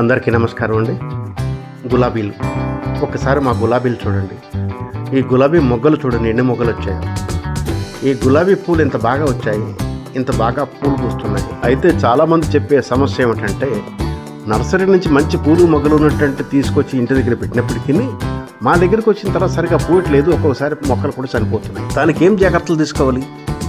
అందరికీ నమస్కారం అండి. గులాబీలు. ఒకసారి మా గులాబీలు చూడండి. ఈ గులాబీ మొగ్గలు చూడండి ఎన్ని మొగ్గలు వచ్చాయి. ఈ గులాబీ పూలు ఇంత బాగా వచ్చాయి. ఇంత బాగా పూలు పూస్తున్నాయి. అయితే చాలామంది చెప్పే సమస్య ఏమిటంటే నర్సరీ నుంచి మంచి పూలు మొగ్గలు ఉన్నట్టు తీసుకొచ్చి ఇంటి దగ్గర పెట్టినప్పటికీ మా దగ్గరికి వచ్చిన తర్వాత సరిగా పూయట్లేదు. ఒక్కొక్కసారి మొక్కలు కూడా చనిపోతున్నాయి. దానికి ఏం జాగ్రత్తలు తీసుకోవాలి?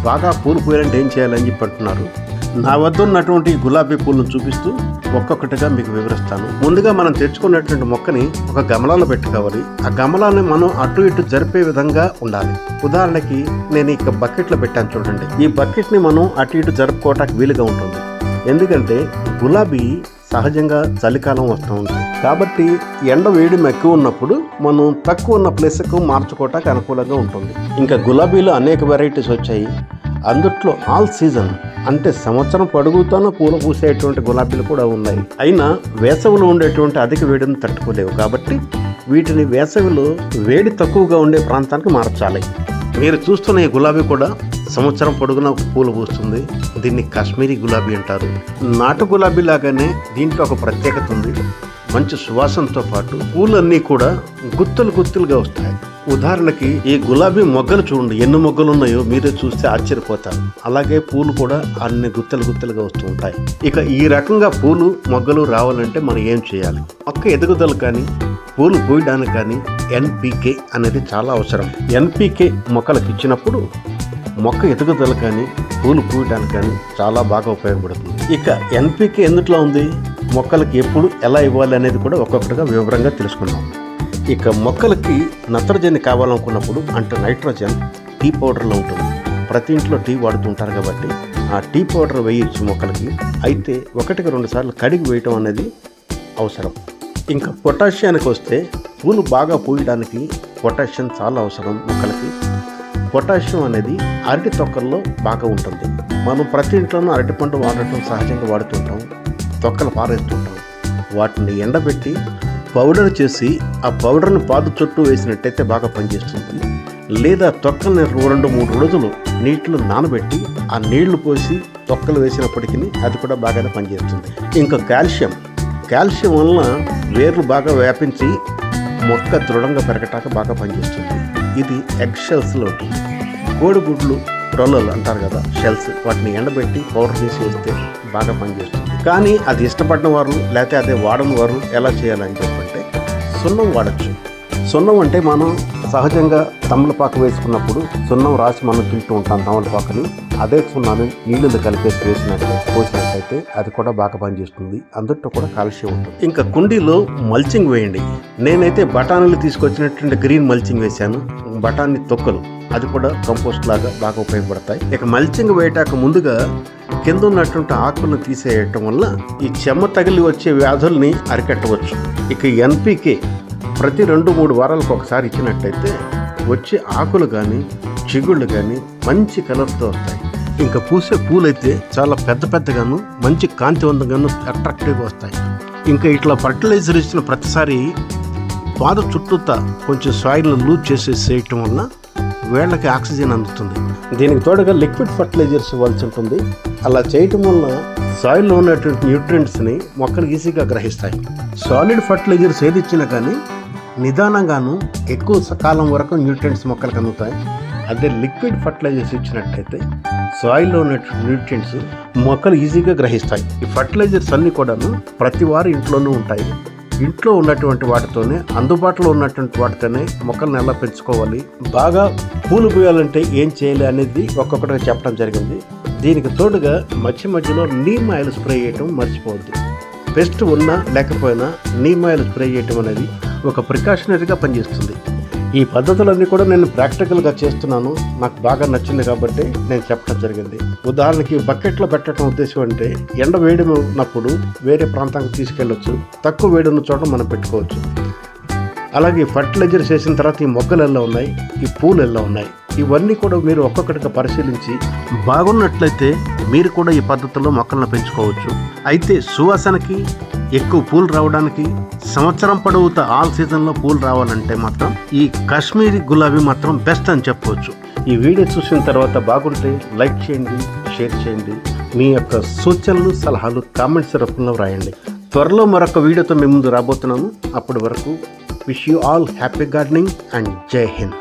బాగా పూలు పూయాలంటే ఏం చేయాలని చెప్పి అంటున్నారు. నా వద్ద ఉన్నటువంటి గులాబీ పూలను చూపిస్తూ ఒక్కొక్కటిగా మీకు వివరిస్తాను. ముందుగా మనం తెచ్చుకున్నటువంటి మొక్కని ఒక గమలాలో పెట్టుకోవాలి. ఆ గమలాన్ని మనం అటు ఇటు జరిపే విధంగా ఉండాలి. ఉదాహరణకి నేను ఇక బకెట్లో పెట్టాను చూడండి. ఈ బకెట్ని మనం అటు ఇటు జరుపుకోవటానికి వీలుగా ఉంటుంది. ఎందుకంటే గులాబీ సహజంగా చలికాలం వస్తూ ఉంటుంది. కాబట్టి ఎండ వేడి ఎక్కువ ఉన్నప్పుడు మనం తక్కువ ఉన్న ప్లేస్కు మార్చుకోవటానికి అనుకూలంగా ఉంటుంది. ఇంకా గులాబీలో అనేక వెరైటీస్ వచ్చాయి. అందుట్లో ఆల్ సీజన్ అంటే సంవత్సరం పొడుగుతోనే పూలు పూసేటువంటి గులాబీలు కూడా ఉన్నాయి. అయినా వేసవిలో ఉండేటువంటి అధిక వేడిని తట్టుకోలేవు కాబట్టి వీటిని వేసవిలో వేడి తక్కువగా ఉండే ప్రాంతానికి మార్చాలి. మీరు చూస్తున్న ఈ గులాబీ కూడా సంవత్సరం పొడుగున పూలు పూస్తుంది. దీన్ని కాశ్మీరీ గులాబీ అంటారు. నాటు గులాబీ లాగానే దీంట్లో ఒక ప్రత్యేకత ఉంది. మంచి సువాసనతో పాటు పూలన్నీ కూడా గుత్తులు గుత్తులుగా వస్తాయి. ఉదాహరణకి ఈ గులాబీ మొగ్గలు చూడండి. ఎన్ని మొగ్గలు ఉన్నాయో మీరే చూస్తే ఆశ్చర్యపోతారు. అలాగే పూలు కూడా అన్ని గుత్తలు గుత్తలుగా వస్తూ ఉంటాయి. ఇక ఈ రకంగా పూలు మొగ్గలు రావాలంటే మనం ఏం చేయాలి? మొక్క ఎదుగుదల కానీ పూలు పూయడానికి కానీ ఎన్పికే అనేది చాలా అవసరం. ఎన్పికే మొక్కలకు ఇచ్చినప్పుడు మొక్క ఎదుగుదల కానీ పూలు పూయడానికి కానీ చాలా బాగా ఉపయోగపడుతుంది. ఇక ఎన్పికే ఎందుట్లో ఉంది? మొక్కలకి ఎప్పుడు ఎలా ఇవ్వాలి అనేది కూడా ఒక్కొక్కటిగా వివరంగా తెలుసుకుందాం. ఇక మొక్కలకి నత్రజని కావాలనుకున్నప్పుడు అంటే నైట్రోజన్ టీ పౌడర్లో ఉంటుంది. ప్రతి ఇంట్లో టీ వాడుతుంటారు కాబట్టి ఆ టీ పౌడర్ వేయచ్చు మొక్కలకి. అయితే ఒకటికి రెండు సార్లు కడిగి వేయటం అనేది అవసరం. ఇంకా పొటాషియానికి వస్తే పూలు బాగా పూయడానికి పొటాషియం చాలా అవసరం మొక్కలకి. పొటాషియం అనేది అరటి తొక్కల్లో బాగా ఉంటుంది. మనం ప్రతి ఇంట్లోనూ అరటి పండు వాడటం సహజంగా వాడుతుంటాం. తొక్కలు పారేస్తుంటాం. వాటిని ఎండబెట్టి పౌడర్ చేసి ఆ పౌడర్ని పాదు చుట్టూ వేసినట్టయితే బాగా పనిచేస్తుంది లేదా తొక్కల్ని రెండు మూడు రోజులు నీటిలో నానబెట్టి ఆ నీళ్ళు పోసి తొక్కలు వేసినప్పటికీ అది కూడా బాగానే పనిచేస్తుంది. ఇంకా కాల్షియం. కాల్షియం వలన వేర్లు బాగా వ్యాపించి మొక్క దృఢంగా పెరగటానికి బాగా పనిచేస్తుంది. ఇది ఎగ్ షెల్స్లో ఉంటుంది కోడిగుడ్లు రొల్లలు అంటారు కదా షెల్స్. వాటిని ఎండబెట్టి పౌడర్ చేసి వేస్తే బాగా పనిచేస్తుంది. కానీ అది ఇష్టపడిన వారు లేకపోతే అదే వాడని వారు ఎలా చేయాలని సున్నం వాడచ్చు. సున్నం అంటే మనం సహజంగా తమలపాకు వేసుకున్నప్పుడు సున్నం రాసి మనం తింటూ ఉంటాం తమలపాకుని. అదే సున్నాన్ని నీళ్ళలో కలిపేసి వేసినట్టు పోసినట్టయితే అది కూడా బాగా పనిచేస్తుంది. అందుట్లో కూడా కాలుష్యం ఉంటుంది. ఇంకా కుండీలో మల్చింగ్ వేయండి. నేనైతే బఠానీలు తీసుకొచ్చినటువంటి గ్రీన్ మల్చింగ్ వేశాను. బఠానీ తొక్కలు. అది కూడా కంపోస్ట్ లాగా బాగా ఉపయోగపడతాయి. ఇక మల్చింగ్ వేయటాక ముందుగా కింద ఉన్నటువంటి ఆకులను తీసేయటం వల్ల ఈ చెమ్మ తగిలి వచ్చే వ్యాధుల్ని అరికట్టవచ్చు. ఇక ఎన్పికే ప్రతి రెండు మూడు వారాలకు ఒకసారి ఇచ్చినట్టయితే వచ్చే ఆకులు కానీ చిగుళ్ళు కానీ మంచి కలర్తో వస్తాయి. ఇంకా పూసే పూలైతే చాలా పెద్ద పెద్దగాను మంచి కాంతివంతంగాను అట్రాక్టివ్గా వస్తాయి. ఇంకా ఇట్లా ఫర్టిలైజర్ ఇచ్చిన ప్రతిసారి పాద చుట్టూతా కొంచెం సాయిల్ను లూజ్ చేసేసి చేయటం వల్ల వేళ్ళకి ఆక్సిజన్ అందుతుంది. దీనికి తోడుగా లిక్విడ్ ఫర్టిలైజర్స్ ఇవ్వాల్సి ఉంటుంది. అలా చేయటం వల్ల సాయిల్లో ఉన్నటువంటి న్యూట్రియంట్స్ని మొక్కలు ఈజీగా గ్రహిస్తాయి. సాలిడ్ ఫర్టిలైజర్స్ ఏది ఇచ్చినా కానీ నిదానంగాను ఎక్కువ సకాలం వరకు న్యూట్రియంట్స్ మొక్కలకు అందుతాయి. అదే లిక్విడ్ ఫర్టిలైజర్స్ ఇచ్చినట్టయితే సాయిల్లో ఉన్నటువంటి న్యూట్రియంట్స్ మొక్కలు ఈజీగా గ్రహిస్తాయి. ఈ ఫర్టిలైజర్స్ అన్నీ కూడాను ప్రతి వారి ఇంట్లోనూ ఉంటాయి. ఇంట్లో ఉన్నటువంటి వాటితోనే అందుబాటులో ఉన్నటువంటి వాటితోనే మొక్కల్ని ఎలా పెంచుకోవాలి. బాగా పూలు పూయాలంటే ఏం చేయాలి అనేది ఒక్కొక్కటిగా చెప్పడం జరిగింది. దీనికి తోడుగా మధ్య మధ్యలో నీమ్ ఆయిల్ స్ప్రే చేయటం మర్చిపోవద్దు. పెస్ట్ ఉన్నా లేకపోయినా నీమ్ ఆయిల్ స్ప్రే చేయటం అనేది ఒక ప్రికాషనరీగా పనిచేస్తుంది. ఈ పద్ధతులన్నీ కూడా నేను ప్రాక్టికల్గా చేస్తున్నాను. నాకు బాగా నచ్చింది కాబట్టి నేను చెప్పడం జరిగింది. ఉదాహరణకి బకెట్లో పెట్టడం ఉద్దేశం అంటే ఎండ వేడి ఉన్నప్పుడు వేరే ప్రాంతానికి తీసుకెళ్ళొచ్చు. తక్కువ వేడి ఉన్న చోట మనం పెట్టుకోవచ్చు. అలాగే ఫర్టిలైజర్స్ వేసిన తర్వాత ఈ మొక్కలు ఎలా ఉన్నాయి? ఈ పూలు ఎలా ఉన్నాయి? ఇవన్నీ కూడా మీరు ఒక్కొక్కటిగా పరిశీలించి బాగున్నట్లయితే మీరు కూడా ఈ పద్ధతిలో మొక్కలను పెంచుకోవచ్చు. అయితే సువాసనకి ఎక్కువ పూలు రావడానికి సంవత్సరం పొడవుతా ఆల్ సీజన్లో పూలు రావాలంటే మాత్రం ఈ కాశ్మీరీ గులాబీ మాత్రం బెస్ట్ అని చెప్పవచ్చు. ఈ వీడియో చూసిన తర్వాత బాగుంటే లైక్ చేయండి షేర్ చేయండి. మీ యొక్క సూచనలు సలహాలు కామెంట్స్ రూపంలో రాయండి త్వరలో మరొక వీడియోతో మేము ముందు రాబోతున్నాము అప్పటి వరకు wish you all happy gardening and జై హింద్.